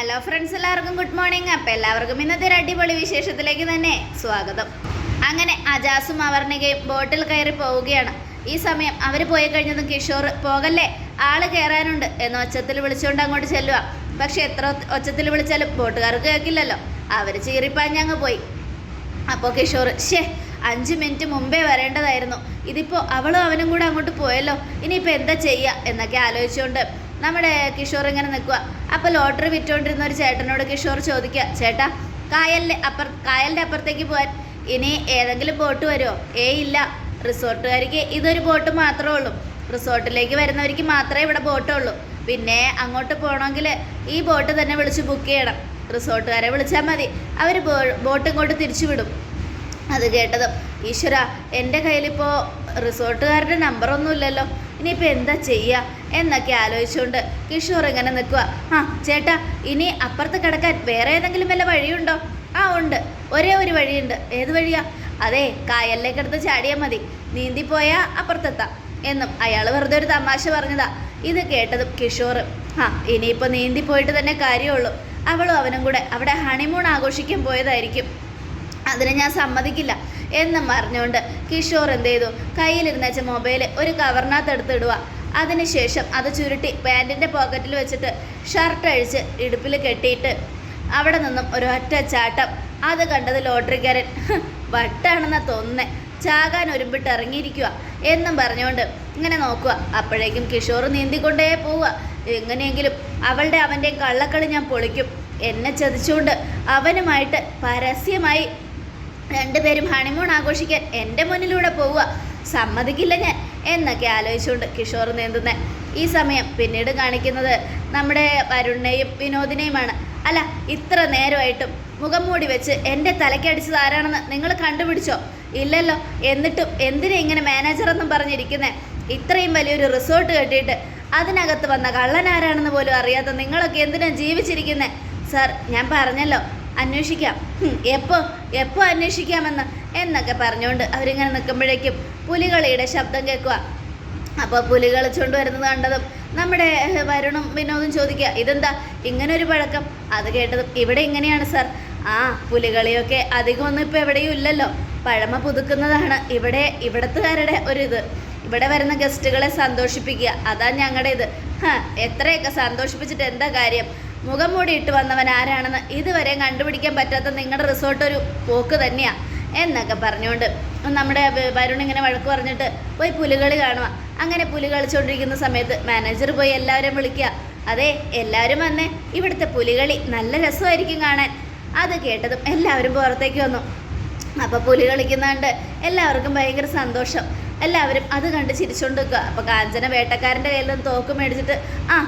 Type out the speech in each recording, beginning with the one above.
Hello friends എല്ലാവർക്കും good morning അപ്പം എല്ലാവർക്കും ഇന്നത്തെ ഒരു അടിപൊളി വിശേഷത്തിലേക്ക് തന്നെ സ്വാഗതം. അങ്ങനെ അജാസും അവർണികയും ബോട്ടിൽ കയറി പോവുകയാണ്. ഈ സമയം അവർ പോയി കഴിഞ്ഞതും കിഷോർ പോകല്ലേ? ആൾ കയറാനുണ്ട് എന്ന് ഒച്ചത്തിൽ വിളിച്ചുകൊണ്ട് അങ്ങോട്ട് ചെല്ലുക പക്ഷെ എത്ര ഒച്ചത്തിൽ വിളിച്ചാലും ബോട്ടുകാർക്ക് കേൾക്കില്ലല്ലോ. അവർ ചീറിപ്പാഞ്ഞങ്ങ് പോയി. അപ്പോൾ കിഷോർ ഷേ അഞ്ച് മിനിറ്റ് മുമ്പേ വരേണ്ടതായിരുന്നു. ഇതിപ്പോൾ അവളും അവനും കൂടെ അങ്ങോട്ട് പോയല്ലോ. ഇനിയിപ്പോൾ എന്താ ചെയ്യുക എന്നൊക്കെ ആലോചിച്ചുകൊണ്ട് നമ്മുടെ കിഷോർ ഇങ്ങനെ നിൽക്കുക അപ്പോൾ ലോട്ടറി വിറ്റുകൊണ്ടിരുന്ന ഒരു ചേട്ടനോട് കിഷോർ ചോദിക്കുക ചേട്ടാ കായലിന്റെ അപ്പുറ കായലിന്റെ അപ്പുറത്തേക്ക് പോകാൻ ഇനി ഏതെങ്കിലും ബോട്ട് വരുമോ? ഏ ഇല്ല. റിസോർട്ടുകാർക്ക് ഇതൊരു ബോട്ട് മാത്രമേ ഉള്ളൂ. റിസോർട്ടിലേക്ക് വരുന്നവർക്ക് മാത്രമേ ഇവിടെ ബോട്ടുള്ളൂ പിന്നെ അങ്ങോട്ട് പോകണമെങ്കിൽ ഈ ബോട്ട് തന്നെ വിളിച്ച് ബുക്ക് ചെയ്യണം. റിസോർട്ടുകാരെ വിളിച്ചാൽ മതി. അവർ ബോട്ട് ഇങ്ങോട്ട് തിരിച്ചു വിടും. അത് കേട്ടതും ഈശ്വര എന്റെ കയ്യിലിപ്പോൾ റിസോർട്ടുകാരുടെ നമ്പറൊന്നും ഇല്ലല്ലോ. ഇനിയിപ്പോൾ എന്താ ചെയ്യുക എന്നൊക്കെ ആലോചിച്ചുകൊണ്ട് കിഷോർ ഇങ്ങനെ നിൽക്കുക ആ ചേട്ടാ ഇനി അപ്പുറത്ത് കിടക്കാൻ വേറെ ഏതെങ്കിലും വല്ല വഴിയുണ്ടോ? ആ ഉണ്ട്. ഒരേ ഒരു വഴിയുണ്ട്. ഏത് വഴിയാ? അതെ കായലിലേക്ക് എടുത്ത് ചാടിയാൽ മതി. നീന്തിപ്പോയാൽ അപ്പുറത്തെത്താം എന്നും അയാൾ വെറുതെ ഒരു തമാശ പറഞ്ഞതാ. ഇത് കേട്ടതും കിഷോർ ആ ഇനിയിപ്പോൾ നീന്തി പോയിട്ട് തന്നെ കാര്യമുള്ളൂ. അവളും അവനും കൂടെ അവിടെ ഹണിമൂൺ ആഘോഷിക്കാൻ പോയതായിരിക്കും. അതിന് ഞാൻ സമ്മതിക്കില്ല. എന്നും പറഞ്ഞുകൊണ്ട് കിഷോർ എന്ത് ചെയ്തു? കയ്യിലിരുന്ന വെച്ച മൊബൈൽ ഒരു കവറിനകത്ത് എടുത്തിടുക അതിനുശേഷം അത് ചുരുട്ടി പാന്റിന്റെ പോക്കറ്റിൽ വെച്ചിട്ട് ഷർട്ട് അഴിച്ച് ഇടുപ്പിൽ കെട്ടിയിട്ട് അവിടെ നിന്നും ഒരു ഒറ്റ ചാട്ടം. അത് കണ്ടത് ലോട്ടറിക്കാരൻ. "ഹ്, വട്ടാണെന്നാ തോന്നുന്നേ. ചാകാൻ ഒരുമ്പിട്ട് ഇറങ്ങിയിരിക്കുക എന്നും പറഞ്ഞുകൊണ്ട് ഇങ്ങനെ നോക്കുക അപ്പോഴേക്കും കിഷോർ നീന്തിക്കൊണ്ടേ പോവുക എങ്ങനെയെങ്കിലും അവളുടെ അവന്റെയും കള്ളക്കളി ഞാൻ പൊളിക്കും. എന്നെ ചതിച്ചുകൊണ്ട് അവനുമായിട്ട് പരസ്യമായി രണ്ടുപേരും ഹണിമൂൺ ആഘോഷിക്കാൻ എന്റെ മുന്നിലൂടെ പോവുക. സമ്മതിക്കില്ല ഞാൻ എന്നൊക്കെ ആലോചിച്ചുകൊണ്ട് കിഷോർ നീന്തുന്നത് ഈ സമയം പിന്നീട് കാണിക്കുന്നത് നമ്മുടെ വരുണിനെയും വിനോദിനെയുമാണ്. അല്ല ഇത്ര നേരമായിട്ടും മുഖം മൂടി വെച്ച് എന്റെ തലക്കടിച്ചത് ആരാണെന്ന് നിങ്ങൾ കണ്ടുപിടിച്ചോ? ഇല്ലല്ലോ എന്നിട്ടും എന്തിനാ ഇങ്ങനെ മാനേജറെന്നും പറഞ്ഞിരിക്കുന്നേ? ഇത്രയും വലിയൊരു റിസോർട്ട് കെട്ടിയിട്ട് അതിനകത്ത് വന്ന കള്ളനാരാണെന്ന് പോലും അറിയാത്ത നിങ്ങളൊക്കെ എന്തിനാ ജീവിച്ചിരിക്കുന്നത് സാർ ഞാൻ പറഞ്ഞല്ലോ അന്വേഷിക്കാം. എപ്പോൾ എപ്പോ എപ്പോ അന്വേഷിക്കാമെന്ന് എന്നൊക്കെ പറഞ്ഞുകൊണ്ട് അവരിങ്ങനെ നിൽക്കുമ്പോഴേക്കും പുലികളിയുടെ ശബ്ദം കേൾക്കുക. അപ്പോൾ പുലി കളിച്ചുകൊണ്ട് വരുന്നത് കണ്ടതും നമ്മുടെ വരുണും വിനോദും ചോദിക്കുക ഇതെന്താ? ഇങ്ങനെ ഒരു പഴക്കം? അത് കേട്ടതും ഇവിടെ ഇങ്ങനെയാണ് സാർ. ആ പുലികളിയൊക്കെ അധികം ഒന്നും ഇപ്പോൾ എവിടെയും ഇല്ലല്ലോ. പഴമ പുതുക്കുന്നതാണ്. ഇവിടെ ഇവിടത്തുകാരുടെ ഇത്. ഇവിടെ വരുന്ന ഗസ്റ്റുകളെ സന്തോഷിപ്പിക്കുക. അതാ ഞങ്ങളുടെ ഇത്. എത്രയൊക്കെ സന്തോഷിപ്പിച്ചിട്ട് എന്താ കാര്യം? മുഖം ഇട്ട് വന്നവൻ ആരാണെന്ന് ഇതുവരെ കണ്ടുപിടിക്കാൻ പറ്റാത്ത നിങ്ങളുടെ റിസോർട്ട് ഒരു പോക്ക് തന്നെയാ എന്നൊക്കെ പറഞ്ഞുകൊണ്ട് നമ്മുടെ വരുൺ ഇങ്ങനെ വഴക്ക് പറഞ്ഞിട്ട് പോയി പുലികളി കാണുക അങ്ങനെ പുലി കളിച്ചുകൊണ്ടിരിക്കുന്ന സമയത്ത് മാനേജർ പോയി എല്ലാവരും വിളിക്കുക അതെ എല്ലാവരും വന്നേ. ഇവിടുത്തെ പുലികളി നല്ല രസമായിരിക്കും കാണാൻ. അത് കേട്ടതും എല്ലാവരും പുറത്തേക്ക് വന്നു. അപ്പോൾ പുലി കളിക്കുന്നതുകൊണ്ട് എല്ലാവർക്കും ഭയങ്കര സന്തോഷം. എല്ലാവരും അത് കണ്ട് ചിരിച്ചുകൊണ്ട് നിൽക്കുക അപ്പോൾ കാഞ്ചന വേട്ടക്കാരന്റെ കയ്യിൽ നിന്ന് തോക്ക് മേടിച്ചിട്ട് ആ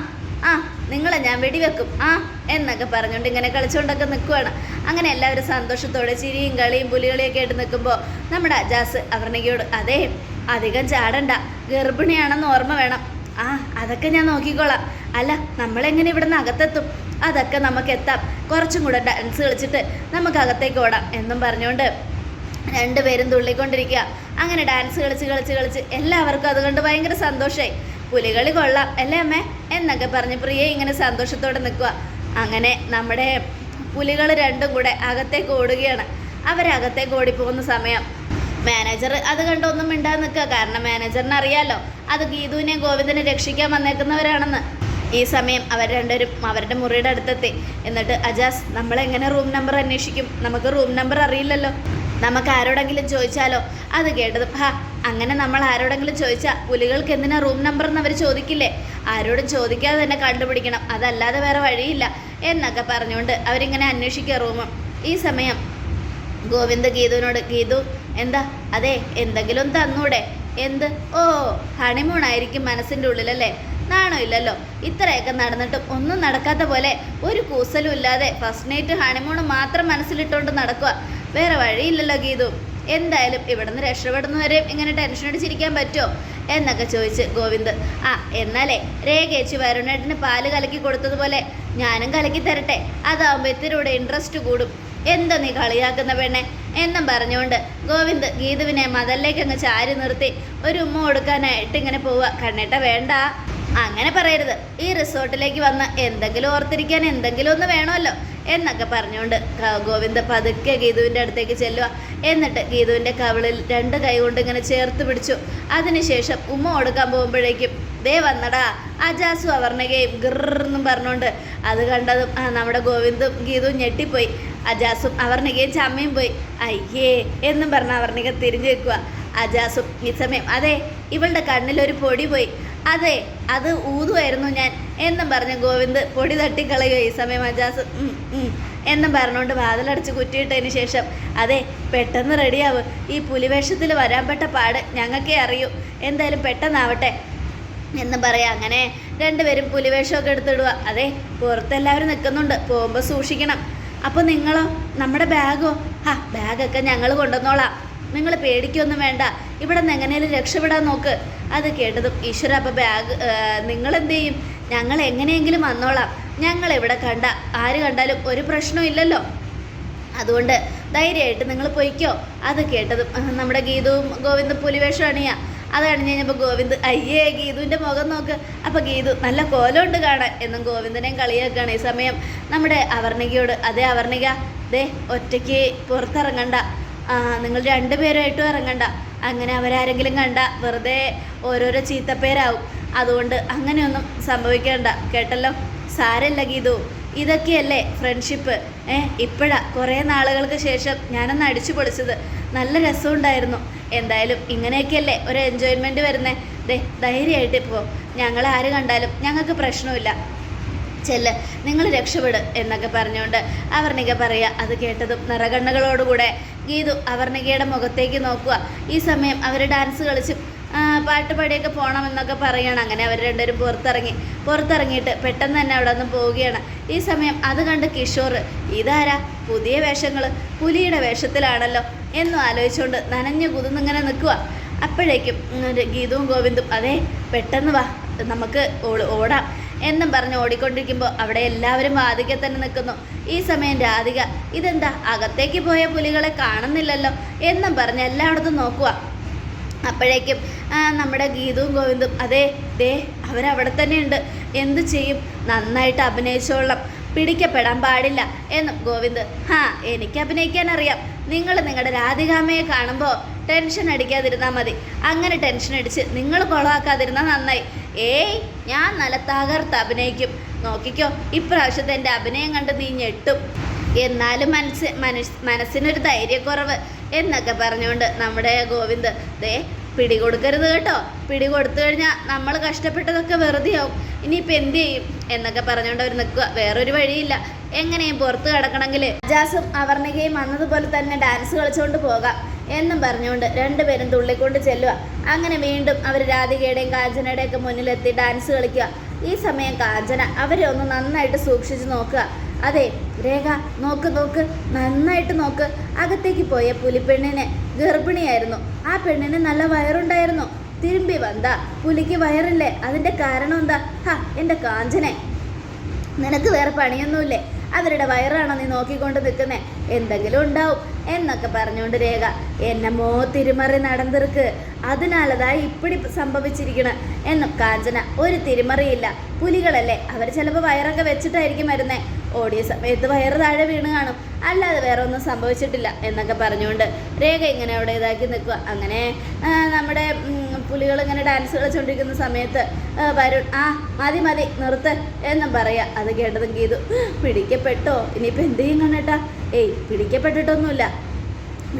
ആ നിങ്ങളെ ഞാൻ വെടിവെക്കും. ആ എന്നൊക്കെ പറഞ്ഞുകൊണ്ട് ഇങ്ങനെ കളിച്ചുകൊണ്ടൊക്കെ നിൽക്കുവാണ് അങ്ങനെ എല്ലാവരും സന്തോഷത്തോടെ ചിരിയും കളിയും പുലികളിയൊക്കെ ആയിട്ട് നിൽക്കുമ്പോൾ നമ്മുടെ അജാസ് അവർണികയോട് അതെ അധികം ചാടണ്ട. ഗർഭിണിയാണെന്ന് ഓർമ്മ വേണം. ആ അതൊക്കെ ഞാൻ നോക്കിക്കോളാം. അല്ല നമ്മളെങ്ങനെ ഇവിടുന്ന് അകത്തെത്തും? അതൊക്കെ നമുക്ക് എത്താം. കുറച്ചും കൂടെ ഡാൻസ് കളിച്ചിട്ട് നമുക്ക് അകത്തേക്ക് ഓടാം എന്നും പറഞ്ഞുകൊണ്ട് രണ്ടുപേരും തുള്ളിക്കൊണ്ടിരിക്കുക. അങ്ങനെ ഡാൻസ് കളിച്ച് കളിച്ച് കളിച്ച് എല്ലാവർക്കും അതുകൊണ്ട് ഭയങ്കര സന്തോഷമായി പുലികളി കൊള്ളാം അല്ലേ അമ്മേ? എന്നൊക്കെ പറഞ്ഞ് പ്രിയ ഇങ്ങനെ സന്തോഷത്തോടെ നിൽക്കുക അങ്ങനെ നമ്മുടെ പുലികൾ രണ്ടും കൂടെ അകത്തേക്ക് ഓടുകയാണ്. അവരകത്തേക്ക് ഓടിപ്പോകുന്ന സമയം. മാനേജർ അത് കണ്ടൊന്നും മിണ്ടാതെ നിൽക്കുക. കാരണം മാനേജറിന് അറിയാലോ അത് ഗീതുവിനെ ഗോവിന്ദനെ രക്ഷിക്കാൻ വന്നേക്കുന്നവരാണെന്ന്. ഈ സമയം അവർ രണ്ടുപേരും അവരുടെ മുറിയുടെ അടുത്തെത്തി. എന്നിട്ട് അജാസ് നമ്മളെങ്ങനെ റൂം നമ്പർ അന്വേഷിക്കും? നമുക്ക് റൂം നമ്പർ അറിയില്ലല്ലോ. നമുക്ക് ആരോടെങ്കിലും ചോദിച്ചാലോ? അത് കേട്ടത് ഹാ അങ്ങനെ നമ്മൾ ആരോടെങ്കിലും ചോദിച്ചാൽ പുലികൾക്ക് എന്തിനാ റൂം നമ്പർ എന്ന് അവർ ചോദിക്കില്ലേ? ആരോടും ചോദിക്കാതെ തന്നെ കണ്ടുപിടിക്കണം. അതല്ലാതെ വേറെ വഴിയില്ല. എന്നൊക്കെ പറഞ്ഞുകൊണ്ട് അവരിങ്ങനെ അന്വേഷിക്കുക റൂം ഈ സമയം ഗോവിന്ദ് ഗീതുവിനോട് ഗീതു എന്താ? അതെ എന്തെങ്കിലും തന്നൂടെ? എന്ത്? ഓ ഹണിമൂൺ ആയിരിക്കും മനസ്സിന്റെ ഉള്ളിലല്ലേ? നാണോ ഇല്ലല്ലോ? ഇത്രയൊക്കെ നടന്നിട്ടും ഒന്നും നടക്കാത്ത പോലെ ഒരു കൂസലും ഇല്ലാതെ ഫസ്റ്റ് നൈറ്റ് ഹണിമൂൺ മാത്രം മനസ്സിലിട്ടുകൊണ്ട് നടക്കുക വേറെ വഴിയില്ലല്ലോ ഗീതു. എന്തായാലും ഇവിടുന്ന് രക്ഷപ്പെടുന്നവരെയും ഇങ്ങനെ ടെൻഷൻ അടിച്ചിരിക്കാൻ പറ്റുമോ? എന്നൊക്കെ ചോദിച്ച് ഗോവിന്ദ്. ആ എന്നാലേ രേഖേച്ചി വരുണേട്ടിന് പാൽ കലക്കി കൊടുത്തതുപോലെ ഞാനും കലക്കി തരട്ടെ. അതാവുമ്പോൾ ഇത്തിരി ഇൻട്രസ്റ്റ് കൂടും. എന്താ നീ കളിയാക്കുന്ന പെണ്ണെ? എന്നും പറഞ്ഞുകൊണ്ട് ഗോവിന്ദ് ഗീതുവിനെ മതലിലേക്ക് അങ്ങ് ചാരി നിർത്തി ഒരു ഉമ്മ കൊടുക്കാനായിട്ട് ഇങ്ങനെ പോവുക. കണ്ണേട്ട വേണ്ട. അങ്ങനെ പറയരുത്. ഈ റിസോർട്ടിലേക്ക് വന്ന് എന്തെങ്കിലും ഓർത്തിരിക്കാൻ എന്തെങ്കിലും ഒന്ന് വേണമല്ലോ. എന്നൊക്കെ പറഞ്ഞുകൊണ്ട് ഗോവിന്ദ പതുക്കെ ഗീതുവിന്റെ അടുത്തേക്ക് ചെല്ലുക എന്നിട്ട് ഗീതുവിന്റെ കവിളിൽ രണ്ട് കൈ കൊണ്ട് ഇങ്ങനെ ചേർത്ത് പിടിച്ചു. അതിനുശേഷം ഉമ്മ കൊടുക്കാൻ പോകുമ്പോഴേക്കും ദേ വന്നടാ അജാസു അവർണകയും ഗിറെന്നും പറഞ്ഞുകൊണ്ട് അത് കണ്ടതും നമ്മുടെ ഗോവിന്ദും ഗീതുവും ഞെട്ടിപ്പോയി. അജാസും അവർണികയും ചമ്മയും പോയി. അയ്യേ എന്നും പറഞ്ഞ അവർണിക തിരിഞ്ഞു വെക്കുക അജാസും ഈ സമയം അതെ ഇവളുടെ കണ്ണിലൊരു പൊടി പോയി. അതെ അത് ഊതുമായിരുന്നു ഞാൻ. എന്നും പറഞ്ഞു ഗോവിന്ദ് പൊടി തട്ടിക്കളയുക ഈ സമയം അജാസ്? എന്നും പറഞ്ഞുകൊണ്ട് വാതിലടച്ച് കുറ്റിയിട്ടതിന് ശേഷം അതെ പെട്ടെന്ന് റെഡിയാവും. ഈ പുലിവേഷത്തിൽ വരാൻ പെട്ട പാട് ഞങ്ങൾക്കേ അറിയൂ. എന്തായാലും പെട്ടെന്നാവട്ടെ. എന്ന് പറയാം അങ്ങനെ രണ്ടുപേരും പുലിവേഷമൊക്കെ എടുത്തിടുക അതെ പുറത്തെല്ലാവരും നിൽക്കുന്നുണ്ട്. പോകുമ്പോൾ സൂക്ഷിക്കണം. അപ്പോൾ നിങ്ങളോ നമ്മുടെ ബാഗോ? ആ ബാഗൊക്കെ ഞങ്ങൾ കൊണ്ടുവന്നോളാം. നിങ്ങൾ പേടിക്കൊന്നും വേണ്ട. ഇവിടെ നിന്ന് എങ്ങനെയും രക്ഷപ്പെടാൻ നോക്ക്. അത് കേട്ടതും ഈശ്വര അപ്പം ബാഗ് നിങ്ങൾ എന്ത് ചെയ്യും ഞങ്ങൾ എങ്ങനെയെങ്കിലും വന്നോളാം. ഞങ്ങൾ ഇവിടെ കണ്ട ആര് കണ്ടാലും ഒരു പ്രശ്നവും ഇല്ലല്ലോ. അതുകൊണ്ട് ധൈര്യമായിട്ട് നിങ്ങൾ പൊയ്ക്കോ. അത് കേട്ടതും നമ്മുടെ ഗീതവും ഗോവിന്ദും പുലിവേഷം അണിയാ. അത് കണ്ടു കഴിഞ്ഞപ്പോൾ ഗോവിന്ദ് അയ്യേ ഗീതുവിന്റെ മുഖം നോക്ക്. അപ്പോൾ ഗീതു നല്ല കോലമുണ്ട് കാണാൻ. എന്നും ഗോവിന്ദനെയും കളിയാക്കുകയാണ് ഈ സമയം. നമ്മുടെ അവർണികയോട് അതേ അവർണിക ദേ ഒറ്റയ്ക്ക് പുറത്തിറങ്ങണ്ട. നിങ്ങൾ രണ്ടുപേരായിട്ടും ഇറങ്ങണ്ട. അങ്ങനെ അവരാരെങ്കിലും കണ്ട വെറുതെ ഓരോരോ ചീത്തപ്പേരാവും. അതുകൊണ്ട് അങ്ങനെയൊന്നും സംഭവിക്കണ്ട. കേട്ടല്ലോ? സാരല്ല ഗീതു. ഇതൊക്കെയല്ലേ ഫ്രണ്ട്ഷിപ്പ്? ഏ ഇപ്പോഴാ കുറേ നാളുകൾക്ക് ശേഷം ഞാനൊന്ന് അടിച്ചു പൊളിച്ചത്. നല്ല രസമുണ്ടായിരുന്നു. എന്തായാലും ഇങ്ങനെയൊക്കെയല്ലേ ഒരു എൻജോയ്മെന്റ് വരുന്നേ. ദേ ധൈര്യമായിട്ട് ഇപ്പോൾ ഞങ്ങൾ ആര് കണ്ടാലും ഞങ്ങൾക്ക് പ്രശ്നമില്ല. ചെല്ല് നിങ്ങൾ രക്ഷപ്പെട് എന്നൊക്കെ പറഞ്ഞുകൊണ്ട് അവർണിക പറയുക അത് കേട്ടതും നിറകണ്ണുകളോടുകൂടെ ഗീതു അവർണികയുടെ മുഖത്തേക്ക് നോക്കുക. ഈ സമയം അവർ ഡാൻസ് കളിച്ചും പാട്ടുപാടിയൊക്കെ പാട്ട് പാടിയൊക്കെ പോകണമെന്നൊക്കെ പറയണം. അങ്ങനെ അവർ രണ്ടുപേരും പുറത്തിറങ്ങി. പുറത്തിറങ്ങിയിട്ട് പെട്ടെന്ന് തന്നെ അവിടെ നിന്ന് പോവുകയാണ്. ഈ സമയം അത് കണ്ട് കിഷോർ ഇതാരാ? പുതിയ വേഷങ്ങൾ പുലിയുടെ വേഷത്തിലാണല്ലോ. എന്നും ആലോചിച്ചുകൊണ്ട് നനഞ്ഞു കുതിന്നിങ്ങനെ നിൽക്കുക. അപ്പോഴേക്കും ഗീതവും ഗോവിന്ദും അതെ പെട്ടെന്ന് വാ. നമുക്ക് ഓടാം. എന്നും പറഞ്ഞ് ഓടിക്കൊണ്ടിരിക്കുമ്പോൾ അവിടെ എല്ലാവരും വാതിക്കെ തന്നെ നിൽക്കുന്നു. ഈ സമയം രാധിക ഇതെന്താ? അകത്തേക്ക് പോയ പുലികളെ കാണുന്നില്ലല്ലോ? എന്നും പറഞ്ഞ് എല്ലായിടത്തും നോക്കുക. അപ്പോഴേക്കും നമ്മുടെ ഗീതവും ഗോവിന്ദും. അതെ ദേ അവരവിടെ തന്നെയുണ്ട്. എന്ത് ചെയ്യും? നന്നായിട്ട് അഭിനയിച്ചോളാം പിടിക്കപ്പെടാൻ പാടില്ല. എന്നും ഗോവിന്ദ് ഹാ എനിക്ക് അഭിനയിക്കാൻ അറിയാം. നിങ്ങൾ നിങ്ങളുടെ രാധികാമ്മയെ കാണുമ്പോൾ ടെൻഷൻ അടിക്കാതിരുന്നാൽ മതി. അങ്ങനെ ടെൻഷൻ അടിച്ച് നിങ്ങൾ കൊളവാക്കാതിരുന്നാൽ നന്നായി. ഏയ് ഞാൻ നല്ല തകർത്ത് അഭിനയിക്കും. നോക്കിക്കോ ഇപ്രാവശ്യത്തെ എന്റെ അഭിനയം കണ്ട് നീ ഞെട്ടും. എന്നാലും മനസ്സ് മനസ് മനസ്സിനൊരു ധൈര്യക്കുറവ് എന്നൊക്കെ പറഞ്ഞുകൊണ്ട് നമ്മുടെ ഗോവിന്ദ് ദേ പിടികൊടുക്കരുത് കേട്ടോ. പിടികൊടുത്തു കഴിഞ്ഞാൽ നമ്മൾ കഷ്ടപ്പെട്ടതൊക്കെ വെറുതെയാവും. ഇനിയിപ്പോൾ എന്ത് ചെയ്യും എന്നൊക്കെ പറഞ്ഞുകൊണ്ട് അവർ നിൽക്കുക. വേറൊരു വഴിയില്ല. എങ്ങനെയും പുറത്ത് കിടക്കണമെങ്കിൽ ജാസും അവർണികയും വന്നതുപോലെ തന്നെ ഡാൻസ് കളിച്ചുകൊണ്ട് പോകാം. എന്നും പറഞ്ഞുകൊണ്ട് രണ്ടുപേരും തുള്ളിക്കൊണ്ട് ചെല്ലുക. അങ്ങനെ വീണ്ടും അവർ രാധികയുടെയും കാഞ്ചനയുടെയും ഒക്കെ മുന്നിലെത്തി ഡാൻസ് കളിക്കുക. ഈ സമയം കാഞ്ചന അവരെ ഒന്ന് നന്നായിട്ട് സൂക്ഷിച്ച് നോക്കുക. അതെ രേഖ നോക്ക് നോക്ക് നന്നായിട്ട് നോക്ക്. അകത്തേക്ക് പോയ പുലിപ്പെണ്ണിന് ഗർഭിണിയായിരുന്നു. ആ പെണ്ണിന് നല്ല വയറുണ്ടായിരുന്നു. തിരുമ്പി വന്നാ പുലിക്ക് വയറില്ലേ? അതിന്റെ കാരണം എന്താ? ഹാ എന്റെ കാഞ്ചനെ. നിനക്ക് വേറെ പണിയൊന്നുമില്ലേ? അവരുടെ വയറാണോ നീ നോക്കിക്കൊണ്ട് നിൽക്കുന്നേ? എന്തെങ്കിലും ഉണ്ടാവും എന്നൊക്കെ പറഞ്ഞുകൊണ്ട് രേഖ എന്നമോ തിരുമറി നടന്നിരിക്ക് അതിനാലതായി ഇപ്പിടി സംഭവിച്ചിരിക്കണം എന്നും കാഞ്ചന ഒരു തിരുമറിയില്ല. പുലികളല്ലേ അവർ ചിലപ്പോൾ വയറൊക്കെ വെച്ചിട്ടായിരിക്കും വരുന്നത് ഓടിയ സമയത്ത് വയറ് താഴെ വീണ് കാണും. അല്ലാതെ വേറെ ഒന്നും സംഭവിച്ചിട്ടില്ല എന്നൊക്കെ പറഞ്ഞുകൊണ്ട് രേഖ ഇങ്ങനെ അവിടെ ഇതാക്കി നിൽക്കുക. അങ്ങനെ നമ്മുടെ പുലികൾ ഇങ്ങനെ ഡാൻസ് കളിച്ചുകൊണ്ടിരിക്കുന്ന സമയത്ത് വരുൺ ആ മതി മതി നിർത്ത് എന്നും പറയുക അത് കേട്ടതും ചെയ്തു. പിടിക്കപ്പെട്ടോ? ഇനിയിപ്പോൾ എന്ത് ചെയ്യും കേട്ടാ ഏയ് പിടിക്കപ്പെട്ടിട്ടൊന്നുമില്ല.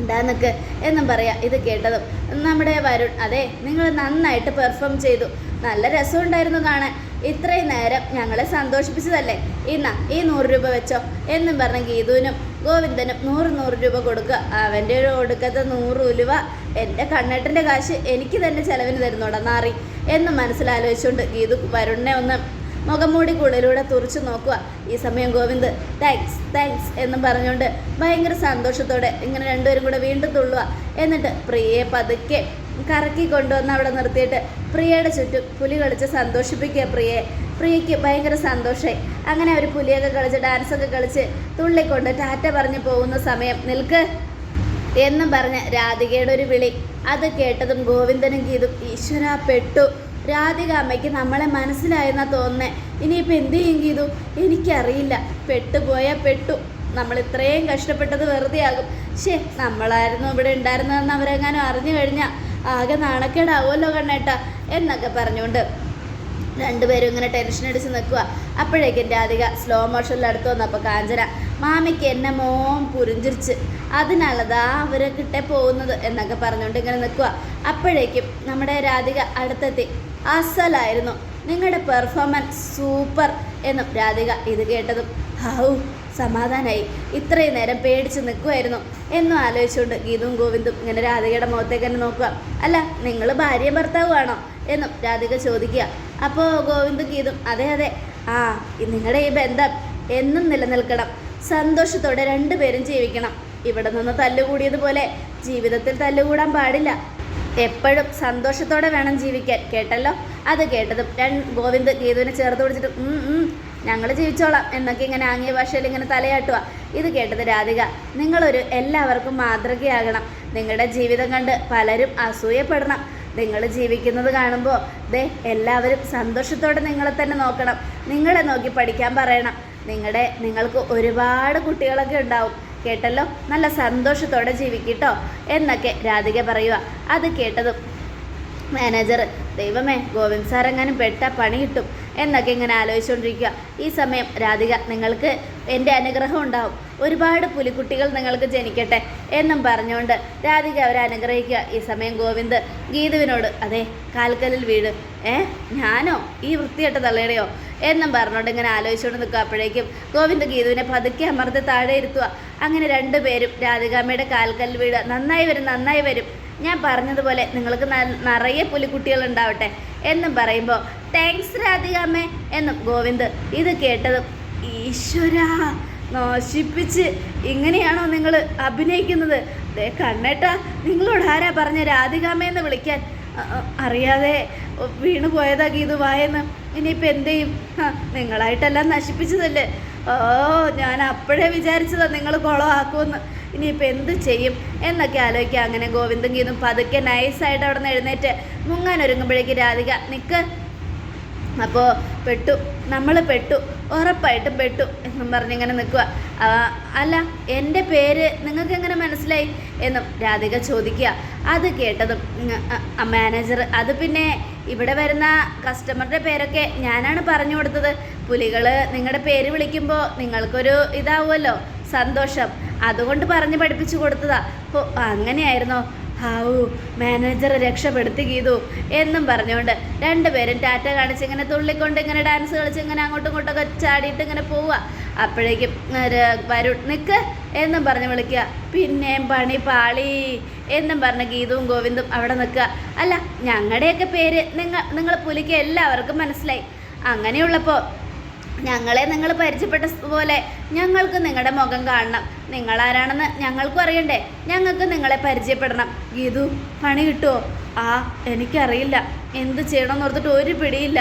ഉണ്ടാന്നൊക്കെ എന്നും പറയാം ഇത് കേട്ടതും. നമ്മുടെ വരുൺ അതെ നിങ്ങൾ നന്നായിട്ട് പെർഫോം ചെയ്തു. നല്ല രസമുണ്ടായിരുന്നു കാണാൻ. ഇത്രയും നേരം ഞങ്ങളെ സന്തോഷിപ്പിച്ചതല്ലേ? ഇന്ന ഈ നൂറ് രൂപ വെച്ചോ. എന്നും പറഞ്ഞ ഗീതുവിനും ഗോവിന്ദനും നൂറ് നൂറ് രൂപ കൊടുക്കുക. അവന്റെ ഒരു ഒടുക്കത്തെ നൂറ് ഉലുവ. എന്റെ കണ്ണേട്ടന്റെ കാശ് എനിക്ക് തന്നെ ചിലവിന് തരുന്നോടാ നാറി. എന്ന് മനസ്സിലാലോചിച്ചുകൊണ്ട് ഗീതു വരുണിനെ ഒന്ന് മുഖംമൂടി കൂടലൂടെ തുറച്ചു നോക്കുക. ഈ സമയം ഗോവിന്ദ് താങ്ക്സ് താങ്ക്സ് എന്നും പറഞ്ഞുകൊണ്ട് ഭയങ്കര സന്തോഷത്തോടെ ഇങ്ങനെ രണ്ടുപേരും കൂടെ വീണ്ടും തുള്ളുക. എന്നിട്ട് പ്രിയയെ പതുക്കെ കറക്കി കൊണ്ടുവന്ന് അവിടെ നിർത്തിയിട്ട് പ്രിയയുടെ ചുറ്റും പുലി കളിച്ച് സന്തോഷിപ്പിക്കുക പ്രിയയെ. പ്രിയയ്ക്ക് ഭയങ്കര സന്തോഷമായി. അങ്ങനെ അവർ പുലിയൊക്കെ കളിച്ച് ഡാൻസൊക്കെ കളിച്ച് തുള്ളിക്കൊണ്ട് ടാറ്റ പറഞ്ഞ് പോകുന്ന സമയം നിൽക്ക് എന്നും പറഞ്ഞ് രാധികയുടെ ഒരു വിളി. അത് കേട്ടതും ഗോവിന്ദനും ഗീതും ഈശ്വര പെട്ടു. രാധിക അമ്മയ്ക്ക് നമ്മളെ മനസ്സിലായെന്നാ തോന്നേ ഇനിയിപ്പോൾ എന്ത് ചെയ്യും ഗീതു? എനിക്കറിയില്ല. പെട്ടുപോയാൽ പെട്ടു. നമ്മൾ ഇത്രയും കഷ്ടപ്പെട്ടത് വെറുതെ ആകും ശേ നമ്മളായിരുന്നു ഇവിടെ ഉണ്ടായിരുന്നതെന്ന് അവരെങ്ങാനും അറിഞ്ഞു കഴിഞ്ഞാൽ ആകെ നാണക്കേടാവുമല്ലോ കണ്ണേട്ട എന്നൊക്കെ പറഞ്ഞുകൊണ്ട് രണ്ടുപേരും ഇങ്ങനെ ടെൻഷൻ അടിച്ച് നിൽക്കുക അപ്പോഴേക്കും രാധിക സ്ലോ മോഷനിൽ അടുത്ത് വന്നപ്പോൾ കാഞ്ചന മാമിക്ക് എന്നെ മോൻ പുരിഞ്ചിരിച്ച്. അതിനാലതാ അവരെ കിട്ടേ പോകുന്നത്? എന്നൊക്കെ പറഞ്ഞുകൊണ്ട് ഇങ്ങനെ നിൽക്കുക അപ്പോഴേക്കും നമ്മുടെ രാധിക അടുത്തെത്തി. അസലായിരുന്നു. നിങ്ങളുടെ പെർഫോമൻസ് സൂപ്പർ എന്നും രാധിക ഇത് കേട്ടതും ഹൗ സമാധാനായി. ഇത്രയും നേരം പേടിച്ച് നിൽക്കുമായിരുന്നു എന്നും ആലോചിച്ചുകൊണ്ട് ഗീതും ഗോവിന്ദും ഇങ്ങനെ രാധികയുടെ മുഖത്തേക്ക് തന്നെ നോക്കുക. അല്ല നിങ്ങൾ ഭാര്യയും ഭർത്താവുമാണോ എന്നും രാധിക ചോദിക്കുക. അപ്പോൾ ഗോവിന്ദും ഗീതും അതെ അതെ. ആ നിങ്ങളുടെ ഈ ബന്ധം എന്നും നിലനിൽക്കണം. സന്തോഷത്തോടെ രണ്ടുപേരും ജീവിക്കണം. ഇവിടെ നിന്ന് തല്ലുകൂടിയതുപോലെ ജീവിതത്തിൽ തല്ലുകൂടാൻ പാടില്ല. എപ്പോഴും സന്തോഷത്തോടെ വേണം ജീവിക്കാൻ. കേട്ടല്ലോ? അത് കേട്ടതും രണ്ട് ഗോവിന്ദ് ഗീതുവിനെ ചേർത്ത് പിടിച്ചിട്ട് ഞങ്ങൾ ജീവിച്ചോളാം എന്നൊക്കെ ഇങ്ങനെ ആംഗ്യ ഭാഷയിൽ ഇങ്ങനെ തലയാട്ടുക ഇത് കേട്ടത് രാധിക നിങ്ങളൊരു എല്ലാവർക്കും മാതൃകയാകണം. നിങ്ങളുടെ ജീവിതം കണ്ട് പലരും അസൂയപ്പെടണം. നിങ്ങൾ ജീവിക്കുന്നത് കാണുമ്പോൾ ദേ എല്ലാവരും സന്തോഷത്തോടെ നിങ്ങളെ തന്നെ നോക്കണം. നിങ്ങളെ നോക്കി പഠിക്കാൻ പറയണം. നിങ്ങളുടെ നിങ്ങൾക്ക് ഒരുപാട് കുട്ടികളൊക്കെ ഉണ്ടാവും. കേട്ടല്ലോ? നല്ല സന്തോഷത്തോടെ ജീവിക്കട്ടോ? എന്നൊക്കെ രാധിക പറയുക അത് കേട്ടതും മാനേജർ ദൈവമേ ഗോവിന്ദ് സാർ എങ്ങാനും പെട്ട പണി കിട്ടും. എന്നൊക്കെ ഇങ്ങനെ ആലോചിച്ചുകൊണ്ടിരിക്കുക. ഈ സമയം രാധിക നിങ്ങൾക്ക് എന്റെ അനുഗ്രഹം ഉണ്ടാവും. ഒരുപാട് പുലിക്കുട്ടികൾ നിങ്ങൾക്ക് ജനിക്കട്ടെ എന്നും പറഞ്ഞുകൊണ്ട് രാധിക അവരെ അനുഗ്രഹിക്കുക. ഈ സമയം ഗോവിന്ദ് ഗീതുവിനോട് അതെ കാൽക്കലിൽ വീട്. ഏ ഞാനോ? ഈ വൃത്തികെട്ട തള്ളയുടെയോ? എന്നും പറഞ്ഞുകൊണ്ട് ഇങ്ങനെ ആലോചിച്ചുകൊണ്ട് നിൽക്കുക. അപ്പോഴേക്കും ഗോവിന്ദ് ഗീതുവിനെ പതുക്കെ അമർത്തി താഴെ ഇരുത്തുക. അങ്ങനെ രണ്ടുപേരും രാധികാമ്മയുടെ കാൽക്കല്ലിൽ വീട്. നന്നായി വരും നന്നായി വരും. ഞാൻ പറഞ്ഞതുപോലെ നിങ്ങൾക്ക് നിറയെ പുലിക്കുട്ടികൾ ഉണ്ടാവട്ടെ എന്നും പറയുമ്പോൾ താങ്ക്സ് രാധികാമ്മേ എന്ന് ഗോവിന്ദ് ഇത് കേട്ടതും ഈശ്വരാ നശിപ്പിച്ച് ഇങ്ങനെയാണോ നിങ്ങൾ അഭിനയിക്കുന്നത്? ദേ കണ്ണേട്ട നിങ്ങളോട് ആരാ പറഞ്ഞ രാധികാമ്മയെന്ന് വിളിക്കാൻ? അറിയാതെ വീണു പോയതാ ഗീതു വായെന്ന്. ഇനിയിപ്പോൾ എന്ത് ചെയ്യും? നിങ്ങളായിട്ടെല്ലാം നശിപ്പിച്ചതല്ലേ? ഓ ഞാൻ അപ്പോഴേ വിചാരിച്ചതാ നിങ്ങൾ കുളമാക്കുമെന്ന് ഇനിയിപ്പോൾ എന്ത് ചെയ്യും? എന്നൊക്കെ ആലോചിക്കുക അങ്ങനെ ഗോവിന്ദൻ ഗീതും പതുക്കെ നൈസായിട്ട് അവിടെ നിന്ന് എഴുന്നേറ്റ് മുങ്ങാനൊരുങ്ങുമ്പോഴേക്ക് രാധിക നിൽക്ക് അപ്പോൾ പെട്ടു നമ്മൾ പെട്ടു ഉറപ്പായിട്ടും പെട്ടു എന്നും പറഞ്ഞിങ്ങനെ നിൽക്കുക അല്ല എന്റെ പേര് നിങ്ങൾക്ക് എങ്ങനെ മനസ്സിലായി? എന്നും രാധിക ചോദിക്കുക. അത് കേട്ടതും മാനേജർ അത് പിന്നെ ഇവിടെ വരുന്ന കസ്റ്റമറുടെ പേരൊക്കെ ഞാനാണ് പറഞ്ഞു കൊടുത്തത്. പുലികൾ നിങ്ങളുടെ പേര് വിളിക്കുമ്പോൾ നിങ്ങൾക്കൊരു ഇതാവുമല്ലോ സന്തോഷം. അതുകൊണ്ട് പറഞ്ഞ് പഠിപ്പിച്ചു കൊടുത്തതാ. ഓ അങ്ങനെയായിരുന്നോ? ഹാവു മാനേജർ രക്ഷപ്പെടുത്തി ഗീതു എന്നും പറഞ്ഞുകൊണ്ട് രണ്ടുപേരും ടാറ്റ കാണിച്ച് ഇങ്ങനെ തുള്ളിക്കൊണ്ട് ഇങ്ങനെ ഡാൻസ് കളിച്ച് ഇങ്ങനെ അങ്ങോട്ടും ഇങ്ങോട്ടൊക്കെ ചാടിയിട്ട് ഇങ്ങനെ പോവുക. അപ്പോഴേക്കും വരു നിൽക്ക് എന്നും പറഞ്ഞ് വിളിക്കുക. പിന്നെയും പണി പാളി എന്നും പറഞ്ഞ് ഗീതവും ഗോവിന്ദും അവിടെ നിൽക്കുക. അല്ല ഞങ്ങളുടെയൊക്കെ പേര് നിങ്ങൾ നിങ്ങൾ പുലിക്ക് എല്ലാവർക്കും മനസ്സിലായി. അങ്ങനെയുള്ളപ്പോൾ ഞങ്ങളെ നിങ്ങൾ പരിചയപ്പെട്ട പോലെ ഞങ്ങൾക്ക് നിങ്ങളുടെ മുഖം കാണണം. നിങ്ങളാരാണെന്ന് ഞങ്ങൾക്കും അറിയണ്ടേ? ഞങ്ങൾക്ക് നിങ്ങളെ പരിചയപ്പെടണം. ഗീതു പണി കിട്ടുമോ ആ എനിക്കറിയില്ല. എന്ത് ചെയ്യണമെന്ന് ഓർത്തിട്ട് ഒരു പിടിയില്ല.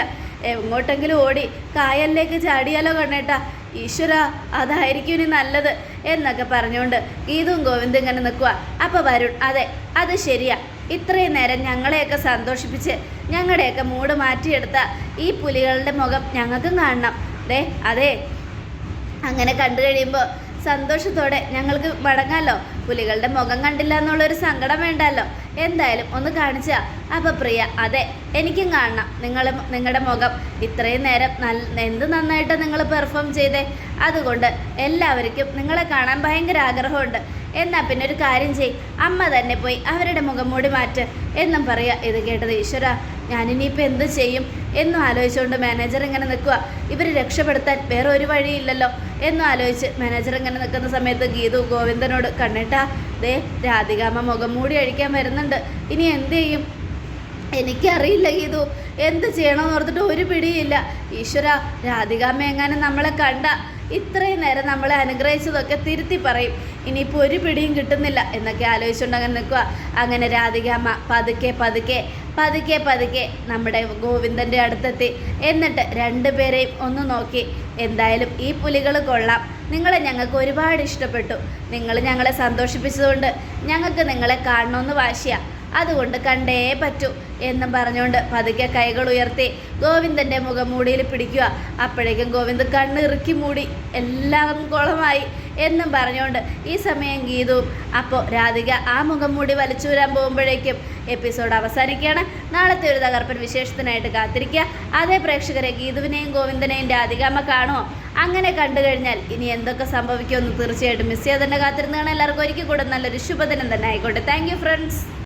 എങ്ങോട്ടെങ്കിലും ഓടി കായലിലേക്ക് ചാടിയാലോ കണ്ണേട്ടാ? ഈശ്വര അതായിരിക്കും ഇനി നല്ലത് എന്നൊക്കെ പറഞ്ഞുകൊണ്ട് ഗീതും ഗോവിന്ദും ഇങ്ങനെ നിൽക്കുക അപ്പോൾ വരുൺ അതെ അത് ശരിയാ. ഇത്രയും നേരം ഞങ്ങളെയൊക്കെ സന്തോഷിപ്പിച്ച് ഞങ്ങളുടെയൊക്കെ മൂട് മാറ്റിയെടുത്ത ഈ പുലികളുടെ മുഖം ഞങ്ങൾക്കും കാണണം. ദേ അതെ. അങ്ങനെ കണ്ടു കഴിയുമ്പോൾ സന്തോഷത്തോടെ ഞങ്ങൾക്ക് മടങ്ങാമല്ലോ പുലികളുടെ മുഖം കണ്ടില്ല എന്നുള്ളൊരു സങ്കടം വേണ്ടല്ലോ. എന്തായാലും ഒന്ന് കാണിച്ചാ അപ്പോൾ പ്രിയ അതെ എനിക്കും കാണണം. നിങ്ങൾ നിങ്ങളുടെ മുഖം ഇത്രയും നേരം നല്ല എന്ത് നന്നായിട്ട് നിങ്ങൾ പെർഫോം ചെയ്തേ? അതുകൊണ്ട് എല്ലാവർക്കും നിങ്ങളെ കാണാൻ ഭയങ്കര ആഗ്രഹമുണ്ട്. എന്നാൽ പിന്നെ ഒരു കാര്യം ചെയ് അമ്മ തന്നെ പോയി അവരുടെ മുഖം മൂടി മാറ്റ്. എന്നും പറയുക ഇത് കേട്ടത് ഈശ്വര. ഞാനിനിയിപ്പോൾ എന്ത് ചെയ്യും എന്നും ആലോചിച്ചുകൊണ്ട് മാനേജർ ഇങ്ങനെ നിൽക്കുക ഇവർ രക്ഷപ്പെടുത്താൻ വേറെ ഒരു വഴിയില്ലല്ലോ എന്നും ആലോചിച്ച് മാനേജർ ഇങ്ങനെ നിൽക്കുന്ന സമയത്ത് ഗീതു ഗോവിന്ദനോട് കണ്ണിട്ടാ ദേ രാധികാമ്മ മുഖം മൂടി അഴിക്കാൻ വരുന്നുണ്ട്. ഇനി എന്ത് ചെയ്യും? എനിക്കറിയില്ല ഗീതു. എന്ത് ചെയ്യണമെന്ന് ഓർത്തിട്ട് ഒരു പിടിയില്ല. ഈശ്വര രാധികാമ്മ എങ്ങാനും നമ്മളെ കണ്ട ഇത്രയും നേരം നമ്മളെ അനുഗ്രഹിച്ചതൊക്കെ തിരുത്തി പറയും. ഇനിയിപ്പോൾ ഒരു പിടിയും കിട്ടുന്നില്ല. എന്നൊക്കെ ആലോചിച്ചുകൊണ്ട് അങ്ങനെ നിൽക്കുക അങ്ങനെ രാധികാമ്മ പതുക്കെ പതുക്കെ പതുക്കെ പതുക്കെ നമ്മുടെ ഗോവിന്ദന്റെ അടുത്തെത്തി. എന്നിട്ട് രണ്ടുപേരെയും ഒന്ന് നോക്കി. എന്തായാലും ഈ പുലികൾ കൊള്ളാം. നിങ്ങളെ ഞങ്ങൾക്ക് ഒരുപാട് ഇഷ്ടപ്പെട്ടു. നിങ്ങൾ ഞങ്ങളെ സന്തോഷിപ്പിച്ചതുകൊണ്ട് ഞങ്ങൾക്ക് നിങ്ങളെ കാണണമെന്ന് വാശിയ. അതുകൊണ്ട് കണ്ടേ പറ്റൂ എന്നും പറഞ്ഞുകൊണ്ട് പതുക്കെ കൈകൾ ഉയർത്തി ഗോവിന്ദന്റെ മുഖം മൂടിയിൽ പിടിക്കുക. അപ്പോഴേക്കും ഗോവിന്ദ് കണ്ണ് ഇറുക്കി മൂടി. എല്ലാം കുളമായി. എന്നും പറഞ്ഞുകൊണ്ട് ഈ സമയം ഗീതു. അപ്പോൾ രാധിക ആ മുഖം മൂടി വലിച്ചൂരാൻ പോകുമ്പോഴേക്കും എപ്പിസോഡ് അവസാനിക്കുകയാണ്. നാളത്തെ ഒരു തകർപ്പൻ വിശേഷത്തിനായിട്ട് കാത്തിരിക്കുക. അതേ പ്രേക്ഷകരെ ഗീതുവിനെയും ഗോവിന്ദനെയും രാധികാമ്മ കാണുമോ? അങ്ങനെ കണ്ടു കഴിഞ്ഞാൽ ഇനി എന്തൊക്കെ സംഭവിക്കുമെന്ന് തീർച്ചയായിട്ടും മിസ് ചെയ്യാതെ തന്നെ കാത്തിരുന്നതാണ് എല്ലാവർക്കും ഒരിക്കൽ കൂടെ നല്ലൊരു ശുഭദിനം തന്നെ ആയിക്കോട്ടെ. Thank friends